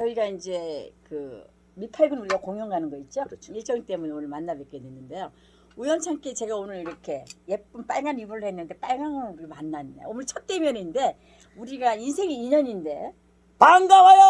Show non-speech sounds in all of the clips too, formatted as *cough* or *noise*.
저희가 이제 그 미팔군 우리가 공연 가는 거 있죠? 그렇죠. 일정 때문에 오늘 만나 뵙게 됐는데요. 우연찮게 제가 오늘 이렇게 예쁜 빨간 이불을 했는데 빨간 걸 만났네. 오늘 첫 대면인데 우리가 인생이 인연인데 반가워요.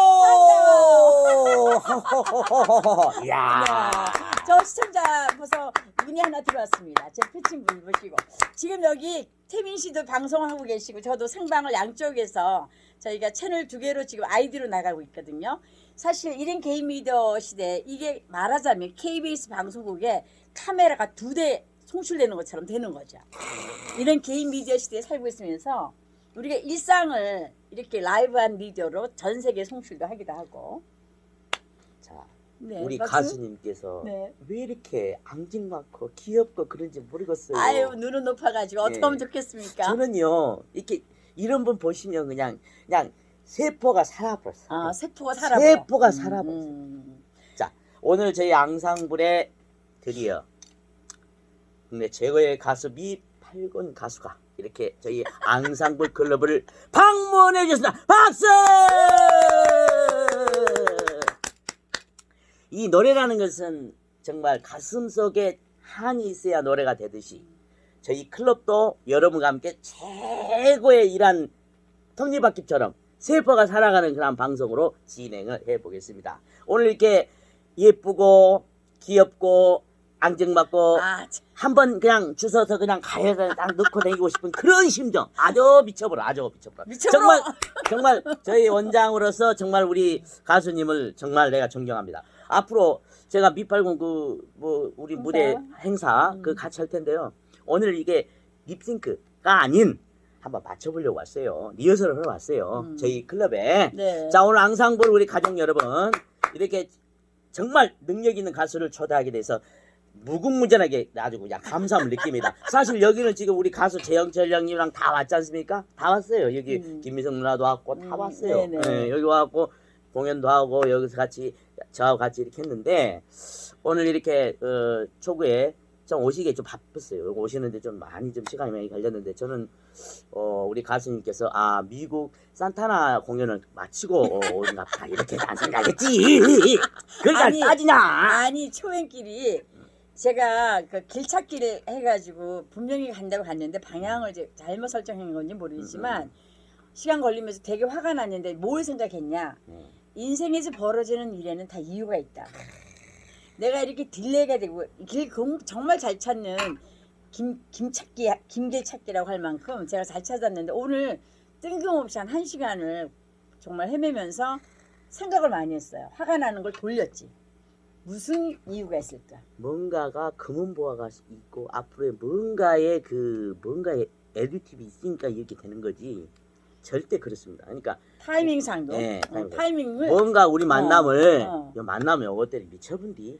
*laughs* 야. 야, *laughs* 저 시청자 벌써 문의 하나 들어왔습니다. 제 표친분 보시고 지금 여기 태민 씨도 방송하고 계시고 저도 생방을 양쪽에서 저희가 채널 두 개로 지금 아이디로 나가고 있거든요. 사실 1인 개인 미디어 시대 이게 말하자면 KBS 방송국에 카메라가 두 대 송출되는 것처럼 되는 거죠. 이런 개인 미디어 시대에 살고 있으면서 우리가 일상을 이렇게 라이브한 미디어로 전 세계 송출도 하기도 하고. 자, 네, 우리 박수. 가수님께서 네. 왜 이렇게 앙증 많고 귀엽고 그런지 모르겠어요. 아유 눈은 높아가지고 어떻게 네. 하면 좋겠습니까? 저는요 이렇게 이런 분 보시면 그냥 그냥 세포가 살아버렸어요. 아 세포가 살아버. 세포가 살아버렸어요. 음. 오늘 저희 앙상블에 드디어 국내 최고의 가수 미팔군 가수가 이렇게 저희 앙상블 클럽을 방문해 주셨습니다. 박수! 이 노래라는 것은 정말 가슴 속에 한이 있어야 노래가 되듯이 저희 클럽도 여러분과 함께 최고의 이란 톱니바퀴처럼 세포가 살아가는 그런 방송으로 진행을 해보겠습니다. 오늘 이렇게 예쁘고 귀엽고 앙증맞고 아 참. 한번 그냥 주워서 그냥 가해서 딱 넣고 다니고 싶은 그런 심정 아주 미쳐버려 아주 미쳐버려 미쳐버려. 정말 정말 저희 원장으로서 정말 우리 가수님을 정말 내가 존경합니다 앞으로 제가 미팔군 그뭐 우리 행사? 무대 행사 음. 그 같이 할 텐데요 오늘 이게 립싱크가 아닌 한번 맞춰보려고 왔어요 리허설을 하러 왔어요 음. 저희 클럽에 네. 자 오늘 앙상블 우리 가족 여러분 이렇게 정말 능력 있는 가수를 초대하게 돼서 무궁무진하게 아주 그냥 감사함을 느낍니다. *laughs* 사실 여기는 지금 우리 가수 재영철 형님이랑 다 왔지 않습니까? 다 왔어요. 여기 음. 김미성 누나도 왔고 다 음, 왔어요. 네네. 예, 여기 와갖고 공연도 하고 여기서 같이 저하고 같이 이렇게 했는데 오늘 이렇게 어, 초구에 좀 오시기에 좀 바빴어요. 오시는데 좀 많이 좀 시간이 많이 걸렸는데 저는 어, 우리 가수님께서 아 미국 산타나 공연을 마치고 어, 오는가 보다 이렇게 난 생각했지. 다 아니, 따지냐? 아니 초행길이 제가 그 길찾기를 해가지고 분명히 간다고 갔는데 방향을 이제 잘못 설정한 건지 모르겠지만 음, 시간 걸리면서 되게 화가 났는데 뭘 생각했냐? 음. 인생에서 벌어지는 일에는 다 이유가 있다. 내가 이렇게 딜레이가 되고 길 금- 정말 잘 찾는 김 김찾기 김길 찾기라고 할 만큼 제가 잘 찾았는데 오늘 뜬금없이 한 1시간을 정말 헤매면서 생각을 많이 했어요. 화가 나는 걸 돌렸지. 무슨 이유가 있을까? 뭔가가 금은보화가 있고 앞으로의 뭔가의 그 뭔가의 에듀팁이 있으니까 이렇게 되는 거지 절대 그렇습니다. 그러니까 타이밍상도 네, 어, 타이밍. 타이밍을 뭔가 우리 만남을 어. 요 만나면 요것들이 미쳐본디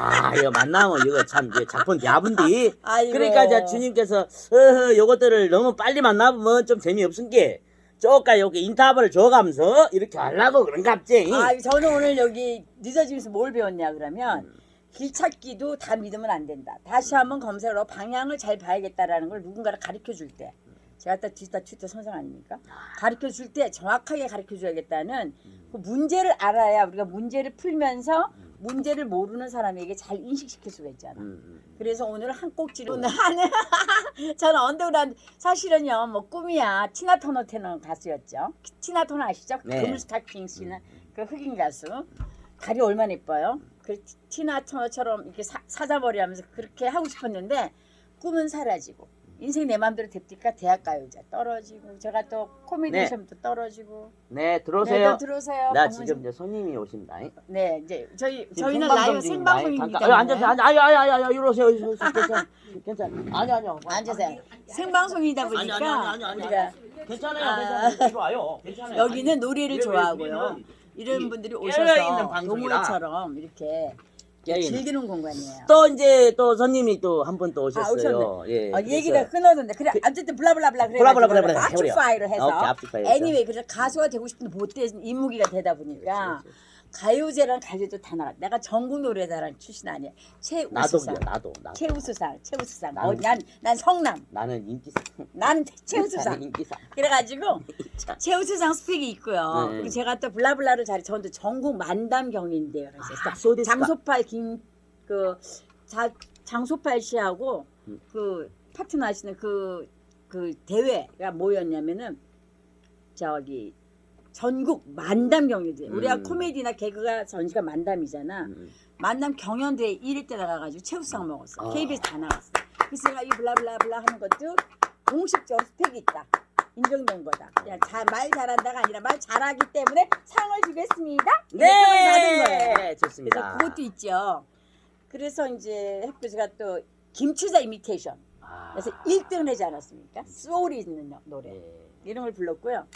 아 이거 만나면 이거 참 이거 작품 야분디 아이고. 그러니까 이제 주님께서 어허 요것들을 너무 빨리 만나보면 좀 재미없은 게 쪼까 여기 인터벌을 줘가면서 이렇게 하려고 그런갑지 아, 저는 오늘 여기 늦어지면서 뭘 배웠냐 그러면 음. 길 찾기도 다 믿으면 안 된다. 다시 한번 하고 방향을 잘 봐야겠다라는 걸 누군가를 가르쳐 줄 때. 제가 딱 뒤다 튜터 선생 아닙니까? 가르쳐 줄 때 정확하게 가르쳐 줘야겠다는 그 문제를 알아야 우리가 문제를 풀면서 문제를 모르는 사람에게 잘 인식시킬 수가 있잖아. 음, 음. 그래서 오늘 한 꼭지로 오늘 *laughs* 하는 저는 언더그라운드 사실은요 뭐 꿈이야 티나 터너 테너 가수였죠 티나 터너 아시죠 네. 금을 스타킹 씨는 그 흑인 가수 다리 얼마나 예뻐요 그 티- 티나 터너처럼 이렇게 사, 사자머리 하면서 그렇게 하고 싶었는데 꿈은 사라지고 인생 내 마음대로 됩니까 대학 가요제 떨어지고 제가 또 코미디 네. 시험도 떨어지고 네 네, 들어오세요 또 들어오세요 나 방문 지금 이제 손님이 오십니다 네 이제 저희 지금 저희는 생방송 라이브 중입니다. 생방송이기 잠깐, 어, 앉아서 때문에 앉아 아니 아니 아니 아니 이러세요 이러세요 괜찮아 괜찮아 아니 아니요 앉으세요 생방송이다 아니, 보니까 아니, 아니, 아니, 아니, 우리가 괜찮아요 아. 괜찮아요 좋아요 괜찮아요 여기는 아니, 노래를 좋아하고요. 이런 이 분들이 깨어있는 오셔서 방송이라. 동호회처럼 이렇게 깨어있는. 즐기는 공간이에요. 또 이제 또 손님이 또 한 분또 오셨어요 오셨네. 예 어, 그래서- 얘기가 끊어졌는데 그래 어쨌든 블라블라블라 그래 블라블라블라 해버려. 아트파이를 해서 오케이, 해서. 애니웨이 그래서 가수가 되고 싶은데 못된 인무기가 되다 보니까 그렇지. 가요제랑 가요제도 다 나가. 내가 전국 노래자랑 출신 아니야. 나도 최우수상. 그래 나도 나도 최우수상, 최우수상. 어, 나는- 난, 난 성남. 나는 인기상 나는 나는 최우수상. 인기상 그래가지고 *laughs* 자, 최우수상 스펙이 있고요. 네. 그리고 제가 또 블라블라를 잘, 저도 전국 만담 경인데요. 그래서 아, 소데스까. 장소팔 김그 장소팔 씨하고 음. 그 파트너 하시는 그, 그 대회가 뭐였냐면은 저기 전국 만담 경연대. 우리가 음. 코미디나 개그가 전시가 만담이잖아. 음. 만남 경연대회 1위 때 나가가지고 최우수상 먹었어. 아. KBS 다 나갔어. 그래서 제가 이 블라블라블라 하는 것도 공식적 스펙이 있다. 인정된 거다. 그냥 자, 말 잘한다가 아니라 말 잘하기 때문에 상을 주겠습니다. 상을 받은 거예요. 네 좋습니다 그래서 그것도 있죠. 그래서 이제 제가 또 김추자 이미테이션. 아, 그래서 1등을 하지 않았습니까? 소울이 있는 노래. 네. 이런 걸 불렀고요.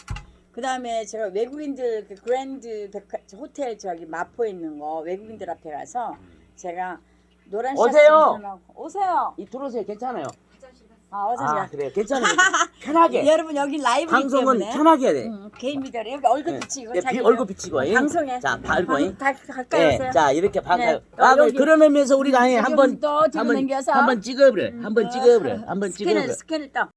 그 다음에 제가 외국인들 그 그랜드 백화, 호텔 저기 마포에 있는 거 외국인들 앞에 가서 제가 노란 셔츠 오세요. 입고 오세요. 이 들어오세요 괜찮아요 아 어서 아 가. 그래요 괜찮아요 편하게 *laughs* 여러분 여기 라이브이기 방송은 때문에 편하게 해야 돼 음, 개인 미디어 여기 얼굴 네. 비치고 네, 자기 비- 얼굴 비치고 잉? 방송에 자 발고 잉? 다 가까이 네, 오세요. 자 이렇게 반가요. 네, 아, 여기- 그런 의미에서 우리가 한번 또 뒤로 한번 넘겨서. 한번 찍어 버려. 음, 한번 어, 찍어 버려. 한번 스캔을 찍어 버려. 스캔을 떠.